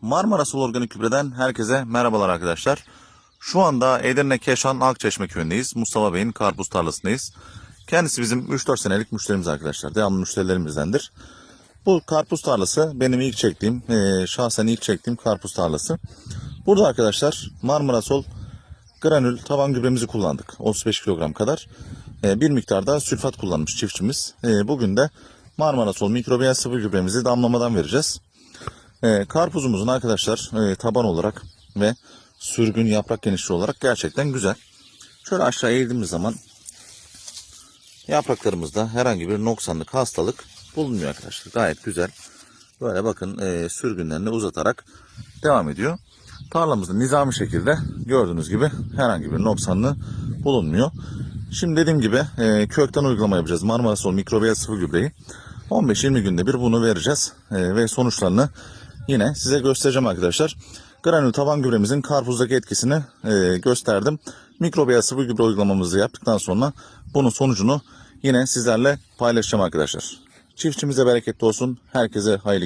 Marmara Sol Organik Gübre'den herkese merhabalar arkadaşlar. Şu anda Edirne Keşan Akçeşme köyündeyiz. Mustafa Bey'in karpuz tarlasındayız. Kendisi bizim 3-4 senelik müşterimiz arkadaşlar. Devamlı müşterilerimizdendir. Bu karpuz tarlası benim ilk çektiğim, eee, şahsen ilk çektiğim karpuz tarlası. Burada arkadaşlar Marmara Sol granül taban gübremizi kullandık. 35 kilogram kadar. Eee, bir miktarda sülfat kullanmış çiftçimiz. Eee, bugün de Marmara Sol mikrobiyal sıvı gübremizi damlamadan vereceğiz. Ee, karpuzumuzun arkadaşlar e, taban olarak ve sürgün yaprak genişliği olarak gerçekten güzel. Şöyle aşağı eğildiğimiz zaman yapraklarımızda herhangi bir noksanlık, hastalık bulunmuyor arkadaşlar. Gayet güzel. Böyle bakın e, sürgünlerini uzatarak devam ediyor. Tarlamızda nizami şekilde gördüğünüz gibi herhangi bir noksanlığı bulunmuyor. Şimdi dediğim gibi e, kökten uygulama yapacağız. Marmara Sol mikrobiyal sıvı gübreyi. 15-20 günde bir bunu vereceğiz E, ve sonuçlarını yine size göstereceğim arkadaşlar. Granül taban gübremizin karpuzdaki etkisini e, gösterdim. Mikrobiyal sıvı gübre uygulamamızı yaptıktan sonra bunun sonucunu yine sizlerle paylaşacağım arkadaşlar. Çiftçimize bereketli olsun. Herkese hayırlı